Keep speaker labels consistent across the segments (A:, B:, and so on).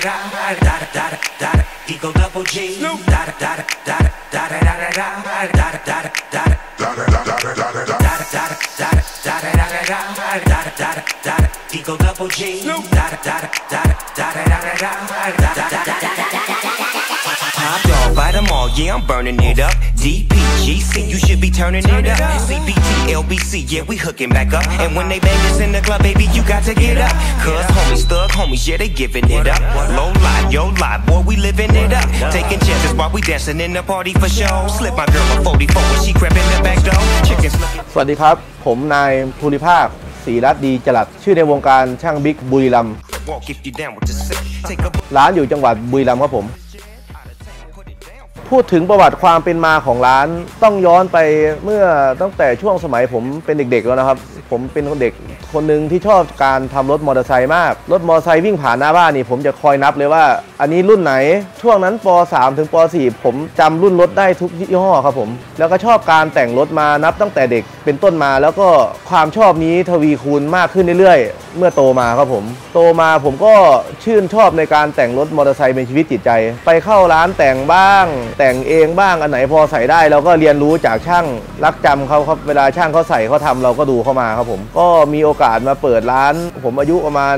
A: Da da da da da. Eagle double G. Eagle double G. yeah, I'm burning it up. DPGC, you should be turning it up. CBT, LBC, yeah, we hooking back up. And when they bang us in the club, baby, you got to get up. Cause homies, thug homies, yeah, they giving it up. Low life, yo life, boy, we living it up. Taking chances while we dancing in the party for show. Slip my girl a 44 when she crept in the back door. Chickens looking.
B: สวัสดีครับ ผมนายภูริภาคศรีรัตน์ดีจรัสชื่อในวงการช่างบิ๊กบุรีรัมย์
A: Walk if you down with the sick. Take a
B: ร้านอยู่จังหวัดบุรีรัมย์ครับผม พูดถึงประวัติความเป็นมาของร้านต้องย้อนไปเมื่อตั้งแต่ช่วงสมัยผมเป็นเด็กๆแล้วนะครับ ผมเป็นคนเด็กคนหนึ่งที่ชอบการทำรถมอเตอร์ไซค์มากรถมอเตอร์ไซค์วิ่งผ่านหน้าบ้านนี่ผมจะคอยนับเลยว่า อันนี้รุ่นไหนช่วงนั้นป .3 ถึงป .4 ผมจำรุ่นรถได้ทุกยี่ห้อครับผม แล้วก็ชอบการแต่งรถมานับตั้งแต่เด็กเป็นต้นมา แล้วก็ความชอบนี้ทวีคูณมากขึ้นเรื่อยๆ เมื่อโตมาครับผม โตมาผมก็ชื่นชอบในการแต่งรถมอเตอร์ไซค์เป็นชีวิตจิตใจ ไปเข้าร้านแต่งบ้างแต่งเองบ้างอันไหนพอใส่ได้เราก็เรียนรู้จากช่างรักจำเขาครับเวลาช่างเขาใส่เขาทำเราก็ดูเข้ามาครับผม ก็มีโอกาสมาเปิดร้าน ผมอายุประมาณ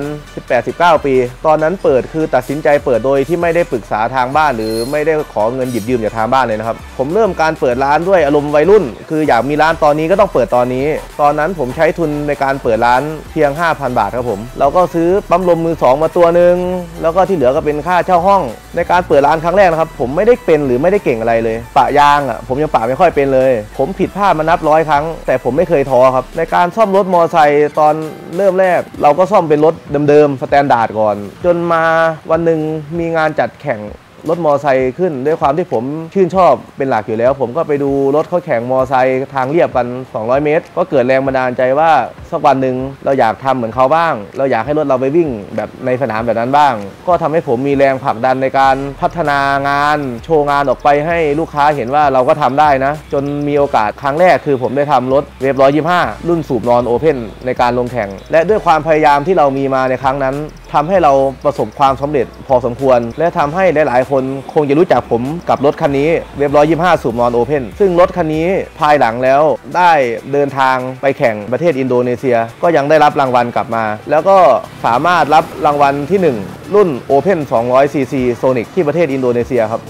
B: 18-19 ปี ตอนนั้นเปิดคือตัดสินใจเปิดโดยที่ไม่ได้ปรึกษาทางบ้าน หรือไม่ได้ขอเงินหยิบยืมจากทางบ้านเลยนะครับผมเริ่มการเปิดร้านด้วยอารมณ์วัยรุ่น คืออยากมีร้านตอนนี้ก็ต้องเปิดตอนนี้ ตอนนั้นผมใช้ทุนในการเปิดร้านเพียง 5,000 บาทครับผมเราก็ซื้อปั๊มลมมือสองมาตัวหนึ่งแล้วก็ที่เหลือก็เป็นค่าเช่าห้อง ในการเปิดร้านครั้งแรกนะครับผมไม่ได้เป็นหรือไม่ได้เก่งอะไรเลย ปะยางอะผมยังปะไม่ค่อยเป็นเลย ผมผิดพลาดมานับร้อยครั้ง แต่ผมไม่เคยท้อครับ ในการซ่อมรถมอเตอร์ไซค์ตอนเริ่มแรก เราก็ซ่อมเป็นรถเดิมๆสแตนดาร์ดก่อน จนมาวันหนึ่งมีงานจัดแข่ง รถมอไซค์ขึ้น ด้วยความที่ผมชื่นชอบเป็นหลักอยู่แล้ว ผมก็ไปดูรถเขาแข่งมอไซค์ทางเรียบกัน 200 เมตร ก็เกิดแรงบันดาลใจว่าสักวันหนึ่งเราอยากทำเหมือนเขาบ้าง เราอยากให้รถเราไปวิ่งแบบในสนามแบบนั้นบ้าง ก็ทำให้ผมมีแรงผลักดันในการพัฒนางาน โชว์งานออกไปให้ลูกค้าเห็นว่าเราก็ทำได้นะ จนมีโอกาสครั้งแรกคือผมได้ทำรถเวฟ125รุ่นสูบนอนโอเพนในการลงแข่ง และด้วยความพยายามที่เรามีมาในครั้งนั้น ทำให้เราประสบความสำเร็จพอสมควร และทำให้หลาย ๆ คนคงจะรู้จักผมกับรถคันนี้เว็บร้อยยี่ห้าสูบนอนโอเพนซึ่งรถคันนี้ภายหลังแล้วได้เดินทางไปแข่งประเทศอินโดนีเซีย ก็ยังได้รับรางวัลกลับมา แล้วก็สามารถรับรางวัลที่ 1 รุ่น Open 200 cc Sonic ที่ประเทศอินโดนีเซียครับ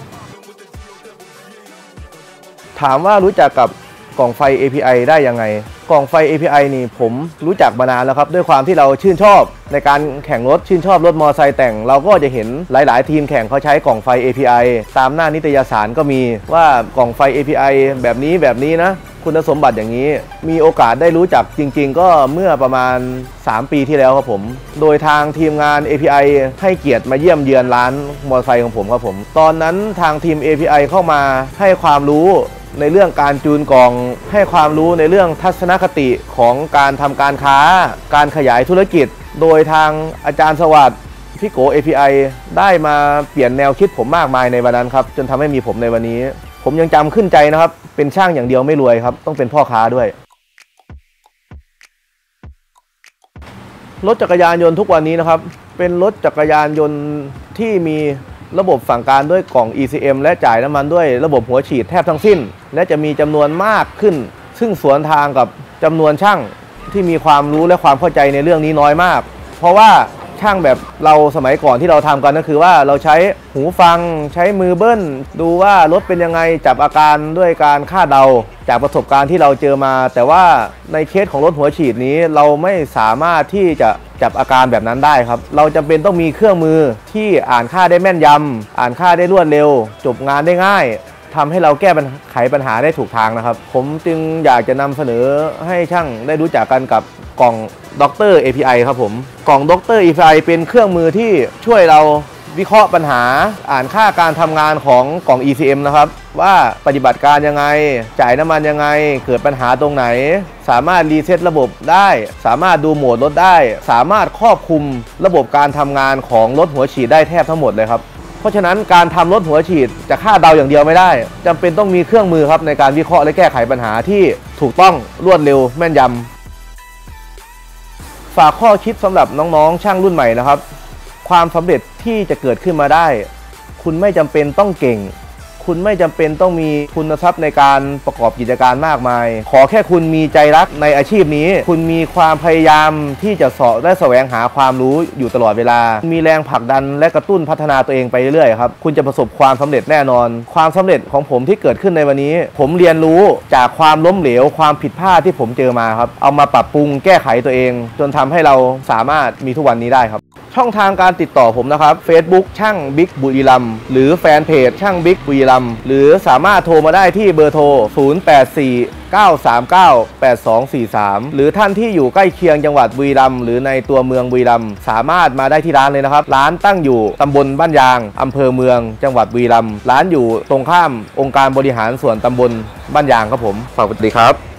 B: ถามว่ารู้จักกับ กล่องไฟ API ได้ยังไง กล่องไฟ API นี่ผมรู้จักมานานแล้วครับ ด้วยความที่เราชื่นชอบในการแข่งรถชื่นชอบรถมอเตอร์ไซค์แต่ง เราก็จะเห็นหลาย ๆ ทีมแข่งเขาใช้กล่องไฟ API ตามหน้านิตยสารก็มีว่ากล่องไฟ API แบบนี้แบบนี้นะ คุณสมบัติอย่างนี้ มีโอกาสได้รู้จักจริง ๆ ก็เมื่อประมาณ 3 ปีที่แล้วครับผม โดยทางทีมงาน API ให้เกียรติมาเยี่ยมเยือนร้านมอเตอร์ไซค์ของผมครับผม ตอนนั้นทางทีม API เข้ามาให้ความรู้ ในเรื่องการจูนกล่องให้ความรู้ในเรื่องทัศนคติของการทำการค้า การขยายธุรกิจ โดยทางอาจารย์สวัสดิ์พี่โก API ได้มาเปลี่ยนแนวคิดผมมากมายในวันนั้นครับ จนทำให้มีผมในวันนี้ ผมยังจำขึ้นใจนะครับ เป็นช่างอย่างเดียวไม่รวยครับ ต้องเป็นพ่อค้าด้วย รถจักรยานยนต์ทุกวันนี้นะครับ เป็นรถจักรยานยนต์ที่มี ระบบสั่งการด้วยกล่อง ECM และจ่ายน้ำมันด้วยระบบหัวฉีดแทบทั้งสิ้น และจะมีจำนวนมากขึ้น ซึ่งสวนทางกับจำนวนช่างที่มีความรู้และความเข้าใจในเรื่องนี้น้อยมาก เพราะว่า ช่างแบบเราสมัยก่อนที่เราทำกันก็คือว่าเราใช้หูฟังใช้มือเบิ้ล ดูว่ารถเป็นยังไงจับอาการด้วยการคาดเดา จากประสบการณ์ที่เราเจอมา แต่ว่าในเคสของรถหัวฉีดนี้เราไม่สามารถที่จะจับอาการแบบนั้นได้ครับ เราจำเป็นต้องมีเครื่องมือที่อ่านค่าได้แม่นยำอ่านค่าได้รวดเร็ว จบงานได้ง่ายทำให้เราแก้ปัญหาไขปัญหาได้ถูกทางนะครับ ผมจึงอยากจะนำเสนอให้ช่างได้รู้จักกันกับกล่อง ด็อกเตอร์ API ครับผม กล่องด็อกเตอร์ API เป็นเครื่องมือที่ช่วยเราวิเคราะห์ปัญหาอ่านค่าการทำงานของกล่อง ECM นะครับ ว่าปฏิบัติการยังไง จ่ายน้ำมันยังไง เกิดปัญหาตรงไหน สามารถรีเซ็ตระบบได้ สามารถดูโหมดรถได้ สามารถครอบคลุมระบบการทำงานของรถหัวฉีดได้แทบทั้งหมดเลยครับเพราะฉะนั้นการทำรถหัวฉีดจะคาดเดาอย่างเดียวไม่ได้จำเป็นต้องมีเครื่องมือครับในการวิเคราะห์และแก้ไขปัญหาที่ถูกต้องรวดเร็วแม่นยำ ฝากข้อคิดสำหรับน้องๆ ช่างรุ่นใหม่นะครับ ความสำเร็จที่จะเกิดขึ้นมาได้ คุณไม่จำเป็นต้องเก่ง คุณไม่จำเป็นต้องมีคุณทรัพย์ในการประกอบกิจการมากมาย ขอแค่คุณมีใจรักในอาชีพนี้ คุณมีความพยายามที่จะสาะและแสวงหาความรู้อยู่ตลอดเวลา มีแรงผลักดันและกระตุ้นพัฒนาตัวเองไปเรื่อยๆครับ คุณจะประสบความสำเร็จแน่นอน ความสำเร็จของผมที่เกิดขึ้นในวันนี้ ผมเรียนรู้จากความล้มเหลว ความผิดพลาดที่ผมเจอมาครับ เอามาปรับปรุงแก้ไขตัวเอง จนทำให้เราสามารถมีทุกวันนี้ได้ครับ ช่องทางการติดต่อผมนะครับ Facebook ช่างบิ๊กบุรีรัมหรือแฟนเพจช่างบิ๊กบุรีรัมหรือสามารถโทรมาได้ที่เบอร์โทร 084 939 8243 หรือท่านที่อยู่ใกล้เคียงจังหวัดบุรีรัมย์หรือในตัวเมืองบุรีรัมย์สามารถมาได้ที่ร้านเลยนะครับ ร้านตั้งอยู่ตำบลบ้านยางอำเภอเมือง จังหวัดบุรีรัมย์ร้านอยู่ตรงข้ามองค์การบริหารส่วนตำบลบ้านยางครับผมฝากสวัสดีครับ